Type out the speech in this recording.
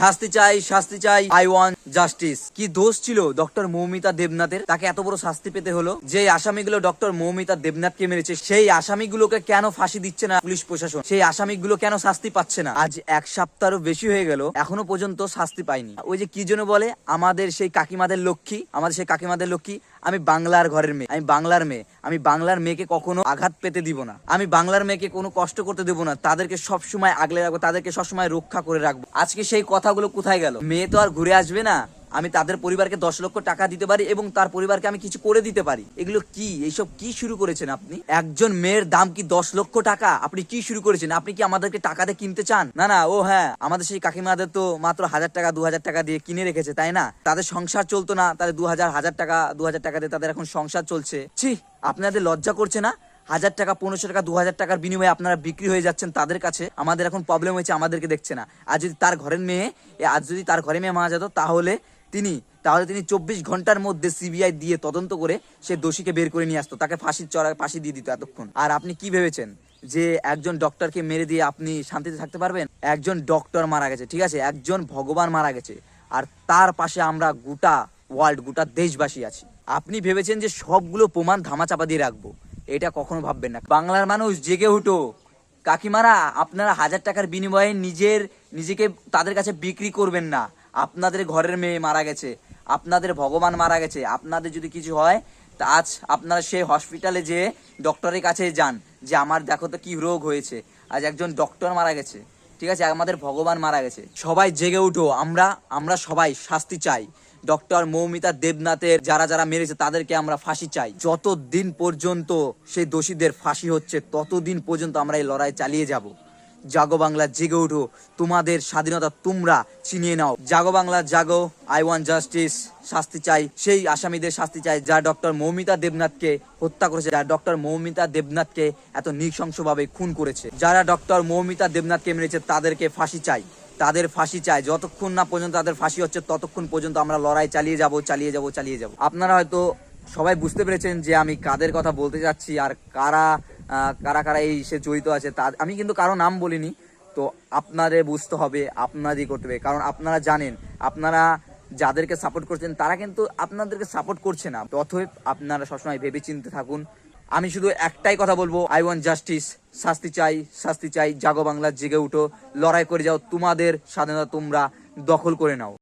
শাস্তি চাই শাস্তি চাই আই ওয়ান জাস্টিস কি দোষ ছিল ডক্টর মৌমিতা দেবনাথের? তাকে এত বড় শাস্তি পেতে হলো? যে আসামিগুলো ডক্টর মৌমিতা দেবনাথকে মেরেছে, সেই আসামিগুলোকে কেন ফাঁসি দিচ্ছে না পুলিশ প্রশাসন? সেই আসামিগুলো কেন শাস্তি পাচ্ছে না? আজ এক সপ্তাহেরও বেশি হয়ে গেল, এখনও পর্যন্ত শাস্তি পাইনি। ওই যে কি জন্য বলে, আমাদের সেই কাকিমাদের লক্ষ্মী, আমাদের সেই কাকিমাদের লক্ষ্মী আমি বাংলার ঘরের মেয়ে, আমি বাংলার মেয়ে, আমি বাংলার মেয়েকে কখনো আঘাত পেতে দিব না। আমি বাংলার মেয়েকে কোনো কষ্ট করতে দেবো না, তাদেরকে সবসময় আগলে রাখব, তাদেরকে সবসময় রক্ষা করে রাখব। আজকে সেই কথাগুলো কোথায় গেল? মেয়ে তো আর ঘুরে আসবে না। আমি তাদের পরিবারকে দশ লক্ষ টাকা দিতে পারি এবং তার পরিবারকে আমি কিছু করে দিতে পারি। এগুলো কি? এইসব কি শুরু করেছেন আপনি? একজন মেয়ের দাম কি দশ লক্ষ টাকা? আপনি কি শুরু করেছেন? আপনি কি আমাদেরকে টাকাতে কিনতে চান? না না, ও হ্যাঁ আমাদের সেই কাকিমাদের তো মাত্র হাজার টাকা, দু হাজার টাকা দিয়ে কিনে রেখেছে, তাই না? তাদের সংসার চলতো না, তাদের দু হাজার হাজার টাকা, দু হাজার টাকা দিয়ে তাদের এখন সংসার চলছে। ছি, আপনাদের লজ্জা করছে না? হাজার টাকা, পনেরোশো টাকা, দু হাজার টাকার বিনিময়ে আপনারা বিক্রি হয়ে যাচ্ছেন তাদের কাছে। আমাদের এখন প্রবলেম হয়েছে, আমাদেরকে দেখছে না। আর যদি তার ঘরের মেয়ে আজ যদি তার ঘরে মেয়ে মারা যেত, তাহলে তিনি, তাহলে তিনি চব্বিশ ঘণ্টার মধ্যে সিবিআই দিয়ে তদন্ত করে সে দোষীকে বের করে নিয়ে আসতো, তাকে ফাঁসির চড়া, ফাঁসি দিয়ে দিত এতক্ষণ। আর আপনি কি ভেবেছেন? যে একজন ডক্টরকে মেরে দিয়ে আপনি শান্তিতে থাকতে পারবেন? একজন ডক্টর মারা গেছে, ঠিক আছে? একজন ভগবান মারা গেছে। আর তার পাশে আমরা গোটা ওয়ার্ল্ড, গোটা দেশবাসী আছি। আপনি ভেবেছেন যে সবগুলো প্রমাণ ধামাচাপা দিয়ে রাখব? এটা কখনো ভাববেন না। বাংলার মানুষ জেগে উঠো কাকিমারা আপনারা হাজার টাকার বিনিময়ে নিজের, নিজেকে তাদের কাছে বিক্রি করবেন না। আপনাদের ঘরের মেয়ে মারা গেছে, আপনাদের ভগবান মারা গেছে, আপনাদের যদি কিছু হয়, তা আজ আপনারা সেই হসপিটালে যে ডক্টরের কাছে যান, যে আমার দেখো তো কি রোগ হয়েছে। আজ একজন ডক্টর মারা গেছে, ঠিক আছে? আমাদের ভগবান মারা গেছে। সবাই জেগে উঠো, আমরা আমরা সবাই শাস্তি চাই। ডক্টর মৌমিতা দেবনাথের যারা যারা মেরেছে, তাদেরকে আমরা ফাঁসি চাই। যতদিন পর্যন্ত সেই দোষীদের ফাঁসি হচ্ছে, ততদিন পর্যন্ত আমরা এই লড়াই চালিয়ে যাব। জাগো বাংলা জেগে উঠো। তোমাদের স্বাধীনতা তোমরা চিনিয়ে নাও। জাগো বাংলা, জাগো আই ওয়ান জাস্টিস শাস্তি চাই। সেই আসামিদের শাস্তি চাই, যা ডক্টর মৌমিতা দেবনাথকে হত্যা করেছে যারা ডক্টর মৌমিতা দেবনাথকে এত নৃশংসভাবে খুন করেছে। যারা ডক্টর মৌমিতা দেবনাথকে মেরেছে, তাদেরকে ফাঁসি চাই। তাদের ফাঁসি চাই। যতক্ষণ না পর্যন্ত তাদের ফাঁসি হচ্ছে, ততক্ষণ পর্যন্ত আমরা লড়াই চালিয়ে যাব চালিয়ে যাব চালিয়ে যাব। আপনারা হয়তো সবাই বুঝতে পেরেছেন যে আমি কাদের কথা বলতে যাচ্ছি আর কারা কারা কারা এই সে জড়িত আছে তা আমি কিন্তু কারও নাম বলিনি, তো আপনাদের বুঝতে হবে, আপনারই করতে হবে। কারণ আপনারা জানেন, আপনারা যাদেরকে সাপোর্ট করছেন, তারা কিন্তু আপনাদেরকে সাপোর্ট করছে না। অতএব আপনারা সবসময় ভেবে চিনতে থাকুন। আমি শুধু একটাই কথা বলব আই ওয়ান্ট জাস্টিস শাস্তি চাই শাস্তি চাই, জাগো বাংলা, জেগে উঠো, লড়াই করে যাও, তোমাদের স্বাধীনতা তোমরা দখল করে নাও।